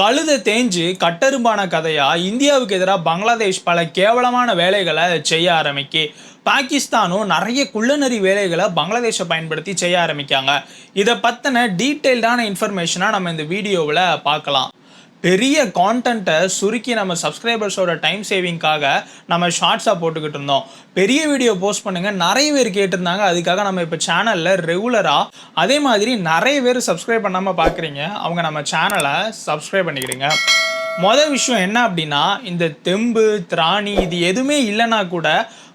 கழுதை தேஞ்சு கட்டெரும்பான கதையா? இந்தியாவுக்கு எதிராக பங்களாதேஷ் பல கேவலமான வேலைகளை செய்ய ஆரம்பிக்கு. பாகிஸ்தானும் நிறைய குள்ளநரி வேலைகளை பங்களாதேஷை பயன்படுத்தி செய்ய ஆரம்பிக்காங்க. இதை பற்றின டீட்டெயில்டான இன்ஃபர்மேஷனாக நம்ம இந்த வீடியோவில் பார்க்கலாம். பெரிய கான்டென்ட்டை சுருக்கி நம்ம சப்ஸ்கிரைபர்ஸோட டைம் சேவிங்காக நம்ம ஷார்ட்ஸாக போட்டுக்கிட்டு இருந்தோம். பெரிய வீடியோ போஸ்ட் பண்ணுங்க. நிறைய பேர் கேட்டிருந்தாங்க. அதுக்காக நம்ம இப்போ சேனலில் ரெகுலராக அதே மாதிரி நிறைய பேர் சப்ஸ்கிரைப் பண்ணாமல் பார்க்குறீங்க அவங்க நம்ம சேனலை சப்ஸ்கிரைப் பண்ணிக்கிடுங்க. மொதல் விஷயம் என்ன அப்படின்னா இந்த தெம்பு திராணி இது எதுவுமே இல்லைன்னா கூட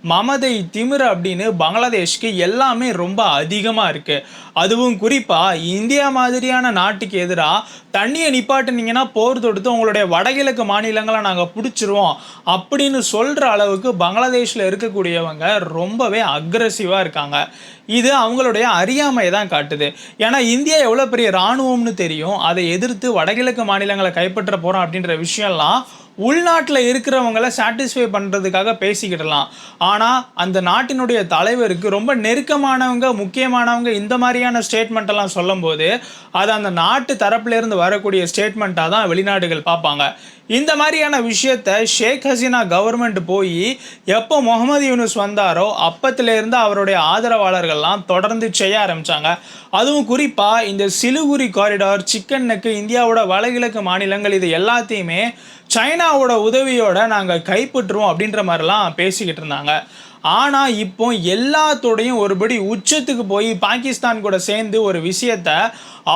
மமதை திமிர் அப்படின்னு பங்களாதேஷ்க்கு எல்லாமே ரொம்ப அதிகமாக இருக்குது அதுவும் குறிப்பாக இந்தியா மாதிரியான நாட்டுக்கு எதிராக தண்ணியை நிப்பாட்டினீங்கன்னா போர் தொடுத்து உங்களுடைய வடகிழக்கு மாநிலங்களை நாங்கள் பிடிச்சிருவோம் அப்படின்னு சொல்கிற அளவுக்கு பங்களாதேஷில் இருக்கக்கூடியவங்க ரொம்பவே அக்ரஸிவாக இருக்காங்க. இது அவங்களுடைய அறியாமையை தான் காட்டுது. ஏன்னா இந்தியா எவ்வளோ பெரிய இராணுவம்னு தெரியும். அதை எதிர்த்து வடகிழக்கு மாநிலங்களை கைப்பற்ற போகிறோம் அப்படின்ற விஷயம்லாம் உள்நாட்டில் இருக்கிறவங்கள சாட்டிஸ்ஃபை பண்ணுறதுக்காக பேசிக்கிடலாம். ஆனால் அந்த நாட்டினுடைய தலைவருக்கு ரொம்ப நெருக்கமானவங்க முக்கியமானவங்க இந்த மாதிரியான ஸ்டேட்மெண்ட்டெல்லாம் சொல்லும்போது அது அந்த நாட்டு தரப்புலேருந்து வரக்கூடிய ஸ்டேட்மெண்ட்டாக தான் வெளிநாடுகள் பார்ப்பாங்க. இந்த மாதிரியான விஷயத்த ஷேக் ஹசீனா கவர்மெண்ட் போய் எப்போ முகமது யூனுஸ் வந்தாரோ அப்பத்திலேருந்து அவருடைய ஆதரவாளர்கள்லாம் தொடர்ந்து செய்ய ஆரம்பித்தாங்க அதுவும் குறிப்பாக இந்த சிலுகுரி காரிடார் சிக்கன் நெக்கு இந்தியாவோட வடகிழக்கு மாநிலங்கள் இது எல்லாத்தையுமே சைனாவோட உதவியோட நாங்கள் கைப்பற்றுவோம் அப்படின்ற மாதிரிலாம் பேசிக்கிட்டு இருந்தாங்க. ஆனால் இப்போ எல்லாத்தோடையும் ஒருபடி உச்சத்துக்கு போய் பாகிஸ்தான் கூட சேர்ந்து ஒரு விஷயத்த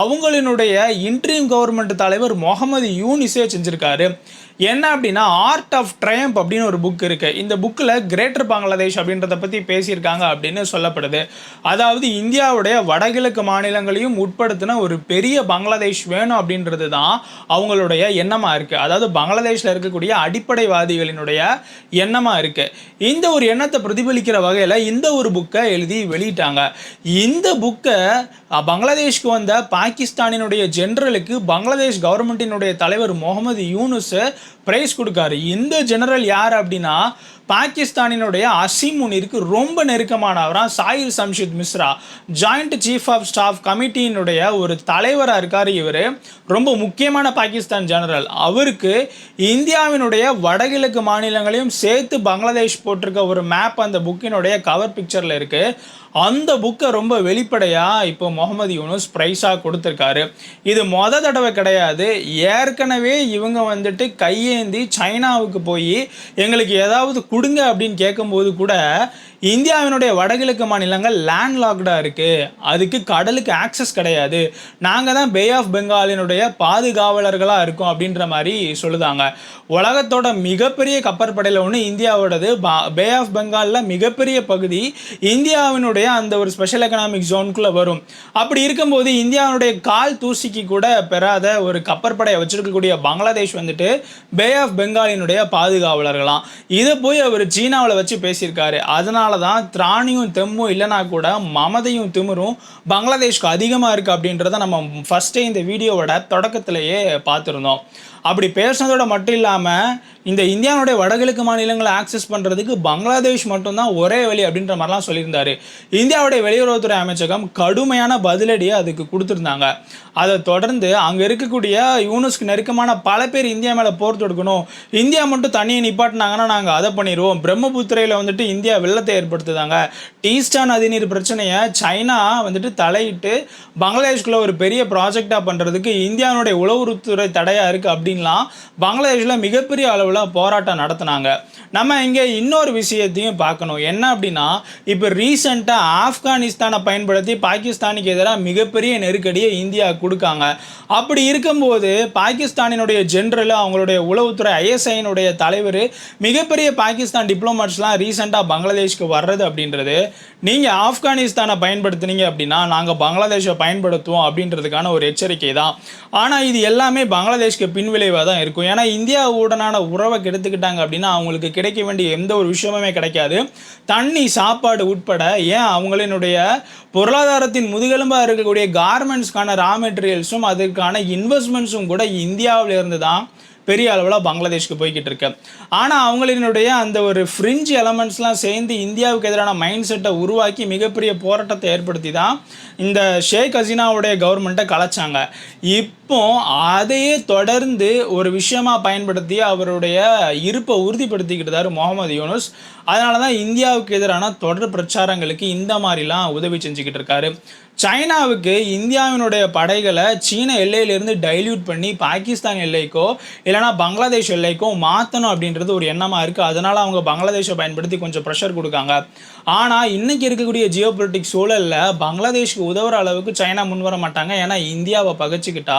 அவங்களினுடைய இன்ட்ரீம் கவர்மெண்ட் தலைவர் முகமது யூனிஸே செஞ்சுருக்காரு. என்ன அப்படின்னா ஆர்ட் ஆஃப் ட்ரயம்ப் அப்படின்னு ஒரு புக் இருக்குது இந்த புக்கில் கிரேட்டர் பங்களாதேஷ் அப்படின்றத பற்றி பேசியிருக்காங்க அப்படின்னு சொல்லப்படுது. அதாவது இந்தியாவுடைய வடகிழக்கு மாநிலங்களையும் உட்படுத்தின ஒரு பெரிய பங்களாதேஷ் வேணும் அப்படின்றது தான் அவங்களுடைய எண்ணமாக இருக்குது அதாவது பங்களாதேஷில் இருக்கக்கூடிய அடிப்படைவாதிகளினுடைய எண்ணமாக இருக்குது இந்த ஒரு எண்ணத்தை பிரதிபலிக்கிற வகையில் இந்த ஒரு புக்கை எழுதி வெளியிட்டாங்க. இந்த புக்கை பங்களாதேஷ்க்கு வந்த பாகிஸ்தானினுடைய ஜெனரலுக்கு பங்களாதேஷ் கவர்மெண்ட்டினுடைய தலைவர் முகமது யூனுஸ் பிரைஸ் கொடுக்காரு. இந்த ஜெனரல் யார் அப்படின்னா பாகிஸ்தானினுடைய அசீம் முனிருக்கு ரொம்ப நெருக்கமானவராக சாயிர் சம்ஷித் மிஸ்ரா. ஜாயிண்ட் சீஃப் ஆஃப் ஸ்டாஃப் கமிட்டியினுடைய ஒரு தலைவராக இருக்கார் இவர். ரொம்ப முக்கியமான பாகிஸ்தான் ஜெனரல் அவருக்கு இந்தியாவினுடைய வடகிழக்கு மாநிலங்களையும் சேர்த்து பங்களாதேஷ் போட்டிருக்க ஒரு மேப் அந்த புக்கினுடைய கவர் பிக்சரில் இருக்குது அந்த புக்கை ரொம்ப வெளிப்படையாக இப்போ முகமது யூனுஸ் ப்ரைஸாக கொடுத்துருக்காரு. இது மொத தடவை கிடையாது. ஏற்கனவே இவங்க வந்துட்டு கையேந்தி சைனாவுக்கு போய் எங்களுக்கு ஏதாவது கொடுங்க அப்படின்னு கேட்கும்போது கூட இந்தியாவினுடைய வடகிழக்கு மாநிலங்கள் லேண்ட் லாக்டாக இருக்குது அதுக்கு கடலுக்கு ஆக்சஸ் கிடையாது. நாங்கள் தான் பே ஆஃப் பெங்காலினுடைய பாதுகாவலர்களாக இருக்கோம் அப்படின்ற மாதிரி சொல்லுதாங்க. உலகத்தோட மிகப்பெரிய கப்பற்படையில் ஒன்று இந்தியாவோடது. பே ஆஃப் பெங்காலில் மிகப்பெரிய பகுதி இந்தியாவினுடைய அந்த ஒரு ஸ்பெஷல் எக்கனாமிக் ஜோனுக்குள்ளே வரும். அப்படி இருக்கும்போது இந்தியாவினுடைய கால் தூசிக்கு கூட பெறாத ஒரு கப்பற்படையை வச்சிருக்கக்கூடிய பங்களாதேஷ் வந்துட்டு பே ஆஃப் பெங்காலினுடைய பாதுகாவலர்களாம். இதை போய் அவர் சீனாவில் வச்சு பேசியிருக்காரு. அதனால தான் திராணியும் தெம்மும் இல்லைனா கூட மமதையும் திமிரும் பங்களாதேஷ்க்கு அதிகமாக இருக்குது அப்படின்றத நம்ம ஃபஸ்ட்டே இந்த வீடியோவோட தொடக்கத்திலேயே பார்த்துருந்தோம். அப்படி பேசுனதோட மட்டும் இல்லாமல் இந்த இந்தியாவுடைய வடகிழக்கு மாநிலங்களை ஆக்சஸ் பண்ணுறதுக்கு பங்களாதேஷ் மட்டும்தான் ஒரே வழி அப்படின்ற மாதிரிலாம் சொல்லியிருந்தாரு. இந்தியாவுடைய வெளியுறவுத்துறை அமைச்சகம் கடுமையான பதிலடியை அதுக்கு கொடுத்துருந்தாங்க. அதை தொடர்ந்து அங்கே இருக்கக்கூடிய யூனஸ்க்கு நெருக்கமான பல பேர் இந்தியா மேலே போர் தொடுக்கணும். இந்தியா மட்டும் தண்ணியை நிப்பாட்டினாங்கன்னா நாங்கள் அதை பண்ணிடுவோம் பிரம்மபுத்திரையில் வந்துட்டு இந்தியா வெள்ளத்தை ஏற்படுத்துதாங்க. டீஸ்டா நதிநீர் பிரச்சனையை சைனா வந்துட்டு தலையிட்டு பங்களாதேஷ்குள்ளே ஒரு பெரிய ப்ராஜெக்டாக பண்ணுறதுக்கு இந்தியாவுடைய உளவுத்துறை தடையாக இருக்குது அப்படின்னு அப்படின்லாம் பங்களாதேஷில் மிகப்பெரிய அளவில் போராட்டம் நடத்தினாங்க. நம்ம இங்கே இன்னொரு விஷயத்தையும் பார்க்கணும். என்ன அப்படின்னா இப்போ ரீசெண்டாக ஆப்கானிஸ்தானை பயன்படுத்தி பாகிஸ்தானுக்கு எதிராக மிகப்பெரிய நெருக்கடியை இந்தியா கொடுக்காங்க. அப்படி இருக்கும்போது பாகிஸ்தானினுடைய ஜென்ரல் அவங்களுடைய உளவுத்துறை ஐஎஸ்ஐனுடைய தலைவர் மிகப்பெரிய பாகிஸ்தான் டிப்ளமேட்ஸ்லாம் ரீசெண்டாக பங்களாதேஷ்க்கு வர்றது அப்படின்றது நீங்கள் ஆப்கானிஸ்தானை பயன்படுத்துனீங்க அப்படின்னா நாங்கள் பங்களாதேஷை பயன்படுத்துவோம் அப்படின்றதுக்கான ஒரு எச்சரிக்கை தான். ஆனால் இது எல்லாமே பங்களாதேஷ்க்கு பின்விளைவாக தான் இருக்கும். ஏன்னா இந்தியாவுடனான உறவை கெடுத்துக்கிட்டாங்க அப்படின்னா அவங்களுக்கு கிடைக்க வேண்டிய எந்த ஒரு விஷயமுமே கிடைக்காது. தண்ணி சாப்பாடு உட்பட ஏன் அவங்களினுடைய பொருளாதாரத்தின் முதுகெலும்பாக இருக்கக்கூடிய கார்மெண்ட்ஸ்க்கான ரா மெட்டீரியல்ஸும் அதற்கான இன்வெஸ்ட்மெண்ட்ஸும் கூட இந்தியாவிலிருந்து தான் பெரிய அளவில் பங்களாதேஷ்க்கு போய்கிட்டு இருக்கு. ஆனால் அவங்களினுடைய அந்த ஒரு ஃப்ரிஞ்ச் எலமெண்ட்ஸ்லாம் சேர்ந்து இந்தியாவுக்கு எதிரான மைண்ட் செட்டை உருவாக்கி மிகப்பெரிய போராட்டத்தை ஏற்படுத்தி தான் இந்த ஷேக் ஹசீனாவுடைய கவர்மெண்ட்டை கலைச்சாங்க. இப்போ அதையே தொடர்ந்து ஒரு விஷயமாக பயன்படுத்தி அவருடைய இருப்பை உறுதிப்படுத்திக்கிட்டார் முகமது யூனுஸ். அதனால தான் இந்தியாவுக்கு எதிரான தொடர் பிரச்சாரங்களுக்கு இந்த மாதிரிலாம் உதவி செஞ்சுக்கிட்டு இருக்காரு. சைனாவுக்கு இந்தியாவினுடைய படைகளை சீன எல்லையிலிருந்து டைல்யூட் பண்ணி பாகிஸ்தான் எல்லைக்கோ இல்லைனா பங்களாதேஷ் எல்லைக்கோ மாற்றணும் அப்படின்றது ஒரு எண்ணமாக இருக்குது அதனால் அவங்க பங்களாதேஷை பயன்படுத்தி கொஞ்சம் ப்ரெஷர் கொடுக்காங்க. ஆனால் இன்றைக்கி இருக்கக்கூடிய ஜியோ பொலிட்டிக் சூழலில் பங்களாதேஷ்க்கு உதவுற அளவுக்கு சைனா முன் வர மாட்டாங்க. ஏன்னா இந்தியாவை பகச்சிக்கிட்டா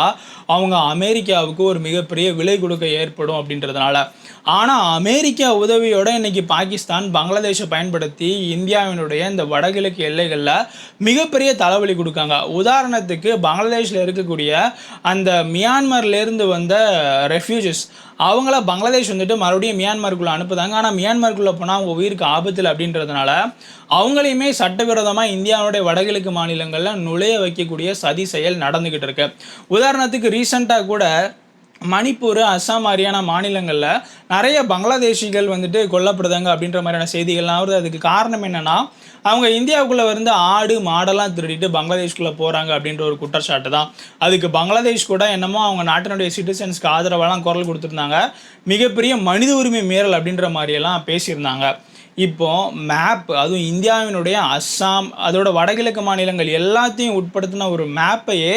அவங்க அமெரிக்காவுக்கு ஒரு மிகப்பெரிய விலை கொடுக்க ஏற்படும் அப்படின்றதுனால. ஆனால் அமெரிக்கா உதவியோட இன்றைக்கி பாகிஸ்தான் பங்களாதேஷை பயன்படுத்தி இந்தியாவினுடைய இந்த வடகிழக்கு எல்லைகளில் மிகப்பெரிய தலைவலி கொடுக்காங்க. உதாரணத்துக்கு பங்களாதேஷில் இருக்கக்கூடிய அந்த மியான்மர்லேருந்து வந்த ரெஃப்யூஜஸ் அவங்கள பங்களாதேஷ் வந்துட்டு மறுபடியும் மியான்மருக்குள்ளே அனுப்புதாங்க. ஆனால் மியான்மருக்குள்ளே போனால் அவங்க உயிருக்கு ஆபத்தில் அப்படின்றதுனால அவங்களையுமே சட்டவிரோதமாக இந்தியாவுடைய வடகிழக்கு மாநிலங்களில் நுழைய வைக்கக்கூடிய சதி செயல் நடந்துக்கிட்டு இருக்கு. உதாரணத்துக்கு ரீசெண்டாக கூட மணிப்பூர் அஸ்ஸாம் மாதிரியான மாநிலங்களில் நிறைய பங்களாதேஷிகள் வந்துட்டு கொல்லப்படுதாங்க அப்படின்ற மாதிரியான செய்திகள்லாம் வருது அதுக்கு காரணம் என்னென்னா அவங்க இந்தியாவுக்குள்ளே வந்து ஆடு மாடெல்லாம் திருடிட்டு பங்களாதேஷ்குள்ளே போகிறாங்க அப்படின்ற ஒரு குற்றச்சாட்டு தான். அதுக்கு பங்களாதேஷ் கூட என்னமோ அவங்க நாட்டினுடைய சிட்டிசன்ஸ்க்கு ஆதரவெல்லாம் குரல் கொடுத்துருந்தாங்க. மிகப்பெரிய மனித உரிமை மீறல் அப்படின்ற மாதிரியெல்லாம் பேசியிருந்தாங்க. இப்போது மேப் அதுவும் இந்தியாவினுடைய அஸ்ஸாம் அதோட வடகிழக்கு மாநிலங்கள் எல்லாத்தையும் உட்படுத்தின ஒரு மேப்பையே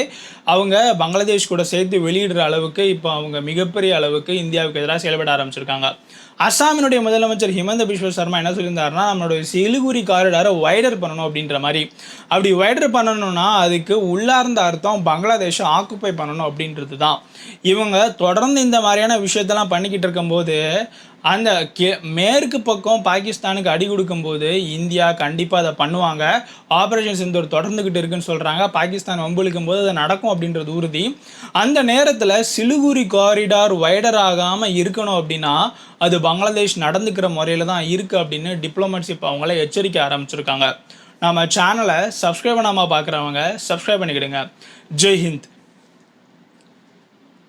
அவங்க பங்களாதேஷ் கூட சேர்த்து வெளியிடுற அளவுக்கு இப்போ அவங்க மிகப்பெரிய அளவுக்கு இந்தியாவுக்கு எதிராக செயல்பட ஆரம்பிச்சிருக்காங்க. அஸ்ஸாமினுடைய முதலமைச்சர் ஹிமந்த பிஸ்வ சர்மா என்ன சொல்லியிருந்தாருன்னா நம்மளுடைய சிலிகுரி காரிடாரை வைடர் பண்ணணும் அப்படின்ற மாதிரி. அப்படி வைடர் பண்ணணும்னா அதுக்கு உள்ளார்ந்த அர்த்தம் பங்களாதேஷை ஆக்குப்பை பண்ணணும் அப்படின்றது தான் இவங்க தொடர்ந்து இந்த மாதிரியான விஷயத்தெல்லாம் பண்ணிக்கிட்டு இருக்கும்போது அந்த கே மேற்கு பக்கம் பாகிஸ்தானுக்கு அடி கொடுக்கும்போது இந்தியா கண்டிப்பாக அதை பண்ணுவாங்க. ஆப்ரேஷன் சிந்தூர் தொடர்ந்துக்கிட்டு இருக்குன்னு சொல்கிறாங்க பாகிஸ்தான் வம்புழுக்கும் போது அது நடக்கும் அப்படின்றது உறுதி. அந்த நேரத்தில் சிலுகுரி காரிடார் வைடர் ஆகாமல் இருக்கணும் அப்படின்னா அது பங்களாதேஷ் நடந்துக்கிற முறையில் தான் இருக்குது அப்படின்னு டிப்ளமேட்ஸ் இப்போ அவங்கள எச்சரிக்கை ஆரம்பிச்சிருக்காங்க. நம்ம சேனலை சப்ஸ்கிரைப் பண்ணாமல் பார்க்குறவங்க சப்ஸ்கிரைப் பண்ணிக்கிடுங்க. ஜெய்ஹிந்த்